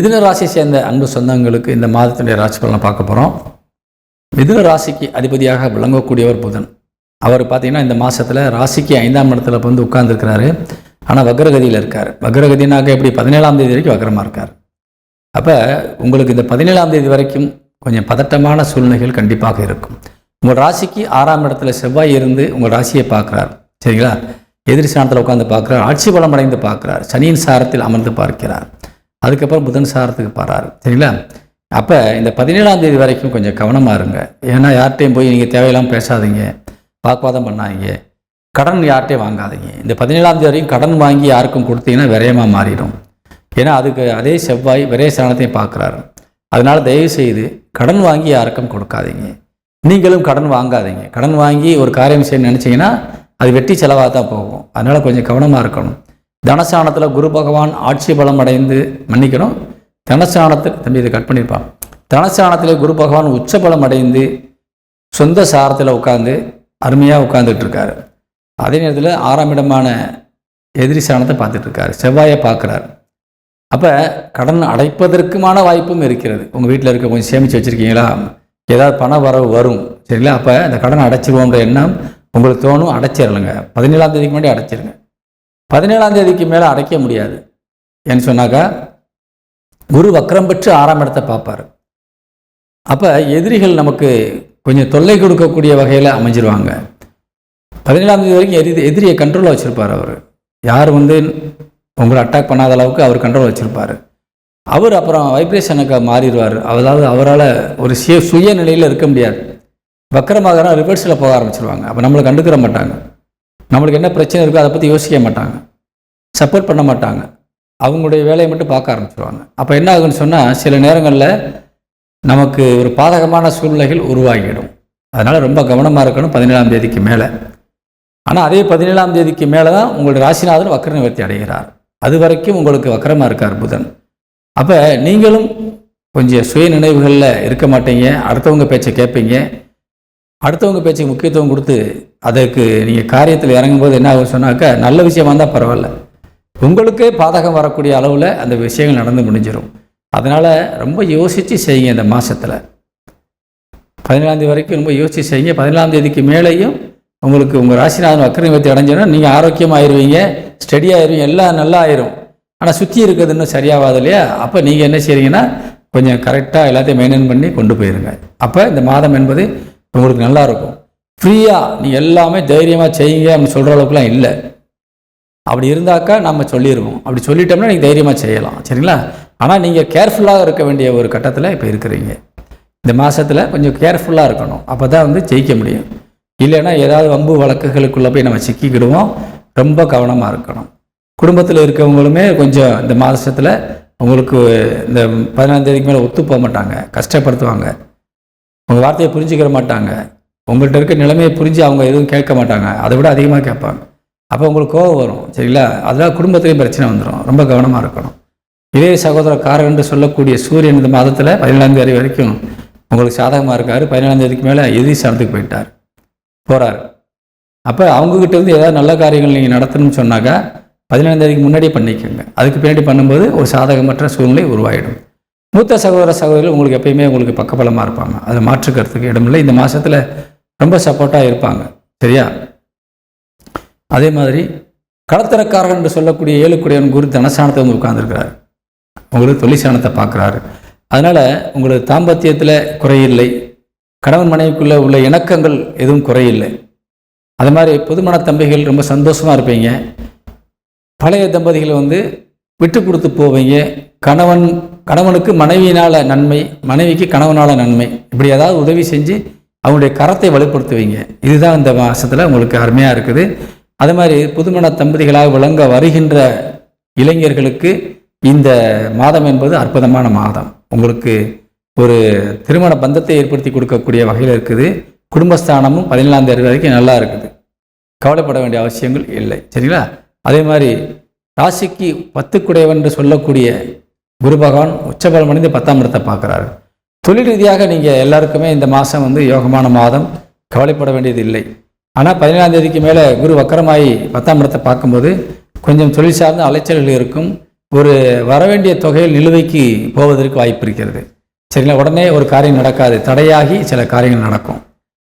மிதுன ராசியை சேர்ந்த அன்பு சொந்தங்களுக்கு இந்த மாதத்தினுடைய ராசி பலனை பார்க்க போகிறோம் மிதுன ராசிக்கு அதிபதியாக விளங்கக்கூடியவர் புதன். அவர் பார்த்தீங்கன்னா இந்த மாதத்தில் ராசிக்கு ஐந்தாம் இடத்துல வந்து உட்கார்ந்துருக்கிறாரு. ஆனால் வக்ரகதியில் இருக்கார். வக்ரகதினாக்க எப்படி பதினேழாம் தேதி வரைக்கும் வக்ரமாக இருக்கார். அப்போ உங்களுக்கு இந்த பதினேழாம் தேதி வரைக்கும் கொஞ்சம் பதட்டமான சூழ்நிலைகள் கண்டிப்பாக இருக்கும். உங்கள் ராசிக்கு ஆறாம் இடத்துல செவ்வாய் இருந்து உங்கள் ராசியை பார்க்குறார். சரிங்களா? எதிரி சாணத்தில் உட்காந்து பார்க்குறார். ஆட்சி பலம் அடைந்து பார்க்குறார். சனியின் சாரத்தில் அமர்ந்து பார்க்கிறார். அதுக்கப்புறம் புதன் சாரத்துக்கு போகிறாரு சரிங்களா? அப்போ இந்த பதினேழாம் தேதி வரைக்கும் கொஞ்சம் கவனமாக இருங்க. ஏன்னா யார்கிட்டையும் போய் நீங்கள் தேவையில்லாமல் பேசாதீங்க. வாக்குவாதம் பண்ணாதீங்க. கடன் யார்கிட்டையும் வாங்காதீங்க. இந்த பதினேழாம் தேதி வரையும் கடன் வாங்கி யாருக்கும் கொடுத்தீங்கன்னா விரயமாக மாறிடும். ஏன்னா அதுக்கு அதே செவ்வாய் விரய சாணத்தையும் பார்க்குறாரு. அதனால் தயவு செய்து கடன் வாங்கி யாருக்கும் கொடுக்காதீங்க. நீங்களும் கடன் வாங்காதீங்க. கடன் வாங்கி ஒரு காரியம் செய்ய நினச்சிங்கன்னா அது வெட்டி செலவாக தான் போகும். அதனால் கொஞ்சம் கவனமாக இருக்கணும். தனசானத்தில் குரு பகவான் ஆட்சி பலம் அடைந்து மன்னிக்கணும். தனசானத்தில் தம்பி இதை கட் பண்ணியிருப்பான் தனசானத்தில் குரு பகவான் உச்ச பலம் அடைந்து சொந்த சாரத்தில் உட்காந்து அருமையாக உட்கார்ந்துட்டு இருக்காரு. அதே நேரத்தில் ஆறாம் இடமான எதிரி சாணத்தை பார்த்துட்டு இருக்காரு. செவ்வாயை பார்க்குறாரு. அப்போ கடன் அடைப்பதற்குமான வாய்ப்பும் இருக்கிறது. உங்கள் வீட்டில் இருக்க கொஞ்சம் சேமித்து வச்சுருக்கீங்களா? ஏதாவது பண வரவு வரும். சரிங்களா? அப்போ இந்த கடனை அடைச்சிருவோன்ற எண்ணம் உங்களுக்கு தோணும். அடைச்சிடலுங்க பதினேழாம் தேதிக்கு முன்னாடி அடைச்சிருங்க. பதினேழாம் தேதிக்கு மேலே அடைக்க முடியாது. ஏன்னு சொன்னாக்கா குரு வக்ரம் பெற்று ஆறாம் இடத்தை பார்ப்பார். அப்போ எதிரிகள் நமக்கு கொஞ்சம் தொல்லை கொடுக்கக்கூடிய வகையில் அமைஞ்சிருவாங்க. பதினேழாம் தேதி வரைக்கும் எதிரி எதிரியை கண்ட்ரோலில் வச்சுருப்பார் அவர். யார் வந்து உங்களை அட்டாக் பண்ணாத அளவுக்கு அவர் கண்ட்ரோல் வச்சுருப்பார். அவர் அப்புறம் வைப்ரேஷனுக்கு மாறிடுவார். அதாவது அவரால் ஒரு சுய சுயநிலையில் இருக்க முடியாது. வக்கரமாக ரிவர்ஸில் போக ஆரம்பிச்சிருவாங்க. அப்போ நம்மளை கண்டுக்கிற மாட்டாங்க. நம்மளுக்கு என்ன பிரச்சனை இருக்கோ அதை பற்றி யோசிக்க மாட்டாங்க. சப்போர்ட் பண்ண மாட்டாங்க. அவங்களுடைய வேலையை மட்டும் பார்க்க ஆரம்பிச்சிருவாங்க. அப்போ என்ன ஆகுன்னு சொன்னால் சில நேரங்களில் நமக்கு ஒரு பாதகமான சூழ்நிலைகள் உருவாகிடும். அதனால் ரொம்ப கவனமாக இருக்கணும் பதினேழாம் தேதிக்கு மேலே. ஆனால் அதே பதினேழாம் தேதிக்கு மேலே தான் உங்களுடைய ராசிநாதன் வக்கர நிவர்த்தி அடைகிறார். அது வரைக்கும் உங்களுக்கு வக்கரமாக இருக்கார் புதன். அப்போ நீங்களும் கொஞ்சம் சுய நினைவுகளில் இருக்க மாட்டீங்க. அடுத்தவங்க பேச்சை கேட்பீங்க. அடுத்தவங்க பேச்சுக்கு முக்கியத்துவம் கொடுத்து அதற்கு நீங்கள் காரியத்தில் இறங்கும்போது என்ன ஆகும் சொன்னாக்கா நல்ல விஷயமா இருந்தால் பரவாயில்ல. உங்களுக்கே பாதகம் வரக்கூடிய அளவில் அந்த விஷயங்கள் நடந்து முடிஞ்சிடும் அதனால் ரொம்ப யோசித்து செய்யுங்க இந்த மாதத்தில் பதினேழாந்தேதி வரைக்கும் ரொம்ப யோசித்து செய்யுங்க. பதினேழாம் தேதிக்கு மேலேயும் உங்களுக்கு உங்கள் ராசிநாதன் வக்கர நிவர்த்தி அடைஞ்சோன்னா நீங்கள் ஆரோக்கியமாயிருவீங்க ஸ்டெடியாயிருவீங்க எல்லாம் நல்லா ஆயிரும். ஆனால் சுற்றி இருக்கிறது இன்னும் சரியாகாது இல்லையா? அப்போ நீங்கள் என்ன செய்றீங்கன்னா கொஞ்சம் கரெக்டாக எல்லாத்தையும் மெயின்டைன் பண்ணி கொண்டு போயிருங்க. அப்போ இந்த மாதம் என்பது உங்களுக்கு நல்லா இருக்கும் ஃப்ரீயாக நீ எல்லாமே தைரியமாக செய்யுங்க அப்படின்னு சொல்கிற அளவுக்குலாம் இல்லை. அப்படி இருந்தாக்கா நம்ம சொல்லிடுவோம் அப்படி சொல்லிட்டோம்னா நீங்கள் தைரியமாக செய்யலாம். சரிங்களா? ஆனால் நீங்கள் கேர்ஃபுல்லாக இருக்க வேண்டிய ஒரு கட்டத்தில் இப்போ இருக்கிறீங்க. இந்த மாதத்தில் கொஞ்சம் கேர்ஃபுல்லாக இருக்கணும். அப்போ தான் வந்து ஜெயிக்க முடியும். இல்லைன்னா ஏதாவது வம்பு வழக்குகளுக்குள்ளே போய் நம்ம சிக்கிக்கிடுவோம். ரொம்ப கவனமாக இருக்கணும். குடும்பத்தில் இருக்கவங்களுமே கொஞ்சம் இந்த மாதத்தில் உங்களுக்கு இந்த பதினாந்தேதிக்கு மேலே ஒத்து போக மாட்டாங்க. கஷ்டப்படுத்துவாங்க. உங்கள் வார்த்தையை புரிஞ்சுக்கிற மாட்டாங்க. உங்கள்கிட்ட இருக்க நிலைமையை புரிஞ்சு அவங்க எதுவும் கேட்க மாட்டாங்க. அதை விட அதிகமாக கேட்பாங்க. அப்போ உங்களுக்கு கோவம் வரும் சரிங்களா? அதெல்லாம் குடும்பத்துலேயும் பிரச்சனை வந்துடும் ரொம்ப கவனமாக இருக்கணும். இதே சகோதர காரகன்று சொல்லக்கூடிய சூரியன் இந்த மாதத்தில் பதினேழாம் தேதி வரைக்கும் உங்களுக்கு சாதகமாக இருக்கார். பதினேழாம் தேதிக்கு மேலே எதிரி ஸ்தானத்துக்கு போயிட்டார். போகிறார் அப்போ அவங்கக்கிட்ட இருந்து ஏதாவது நல்ல காரியங்கள் நீங்கள் நடத்தணும்னு சொன்னாக்கா பதினேழாம் தேதிக்கு முன்னாடியே பண்ணிக்கோங்க. அதுக்கு பின்னாடி பண்ணும்போது ஒரு சாதகமற்ற சூழ்நிலை உருவாகிடும் மூத்த சகோதர சகோதரிகள் உங்களுக்கு எப்பயுமே உங்களுக்கு பக்கபலமாக இருப்பாங்க. அதை மாற்றுக்கிறதுக்கு இடமில்லை. இந்த மாதத்தில் ரொம்ப சப்போர்ட்டாக இருப்பாங்க. சரியா? அதே மாதிரி கடத்தரக்காரன் என்று சொல்லக்கூடிய ஏழுக்குடையவன் குரு தனசானத்தை வந்து உட்கார்ந்துருக்கிறார். உங்களுக்கு தொழிற்சானத்தை பார்க்குறாரு. அதனால் உங்களுக்கு தாம்பத்தியத்தில் குறையில்லை. கணவன் மனைவிக்குள்ளே உள்ள இணக்கங்கள் எதுவும் குறையில்லை. அது மாதிரி புதுமண தம்பிகள் ரொம்ப சந்தோஷமாக இருப்பீங்க. பழைய தம்பதிகள் வந்து விட்டு கொடுத்து போவீங்க. கணவன் கணவனுக்கு மனைவியினால் நன்மை மனைவிக்கு கணவனால் நன்மை. இப்படி ஏதாவது உதவி செஞ்சு அவங்களுடைய கரத்தை வலுப்படுத்துவீங்க. இதுதான் இந்த மாதத்தில் உங்களுக்கு அருமையாக இருக்குது. அது மாதிரி புதுமண தம்பதிகளாக விளங்க வருகின்ற இளைஞர்களுக்கு இந்த மாதம் என்பது அற்புதமான மாதம். உங்களுக்கு ஒரு திருமண பந்தத்தை ஏற்படுத்தி கொடுக்கக்கூடிய வகையில் இருக்குது. குடும்பஸ்தானமும் பதினேழாம் தேதி வரைக்கும் நல்லா இருக்குது. கவலைப்பட வேண்டிய அவசியங்கள் இல்லை. சரிங்களா? அதே மாதிரி ராசிக்கு பத்துக்குடையவன் என்று சொல்லக்கூடிய குரு பகவான் உச்சபலம் அடைந்து பத்தாம் இடத்தை பார்க்குறாரு. தொழில் ரீதியாக நீங்கள் எல்லாருக்குமே இந்த மாதம் வந்து யோகமான மாதம். கவலைப்பட வேண்டியது இல்லை. ஆனால் பதினேழாம் தேதிக்கு மேலே குரு வக்கரமாயி பத்தாம் இடத்தை பார்க்கும்போது கொஞ்சம் தொழில் சார்ந்த அலைச்சல்கள் இருக்கும். ஒரு வரவேண்டிய தொகையில் நிலுவைக்கு போவதற்கு வாய்ப்பு இருக்கிறது. சரிங்களா? உடனே ஒரு காரியம் நடக்காது. தடையாகி சில காரியங்கள் நடக்கும்.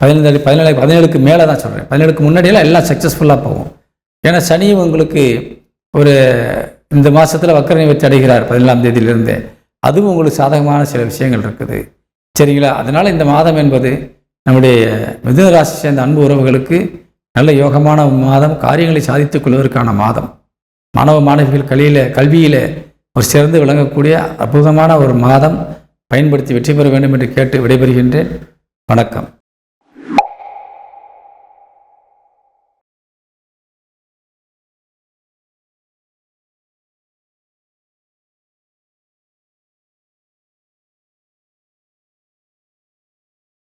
பதினேழு பதினேழு பதினேழுக்கு மேலே தான் சொல்கிறேன் பதினேழுக்கு முன்னாடியெல்லாம் எல்லாம் சக்ஸஸ்ஃபுல்லாக போகும். ஏன்னா சனியும் உங்களுக்கு ஒரு இந்த மாதத்தில் வக்கர நிவர்த்தி அடைகிறார் பதினேழாம் தேதியிலிருந்து. அதுவும் உங்களுக்கு சாதகமான சில விஷயங்கள் இருக்குது. சரிங்களா? அதனால் இந்த மாதம் என்பது நம்முடைய மிதுன ராசி சேர்ந்த அன்பு உறவுகளுக்கு நல்ல யோகமான மாதம். காரியங்களை சாதித்துக் கொள்வதற்கான மாதம். மாணவ மாணவிகள் கல்வியில் கல்வியில் ஒரு சிறந்து விளங்கக்கூடிய அற்புதமான ஒரு மாதம். பயன்படுத்தி வெற்றி பெற வேண்டும் என்று கேட்டு விடைபெறுகின்றேன். வணக்கம்.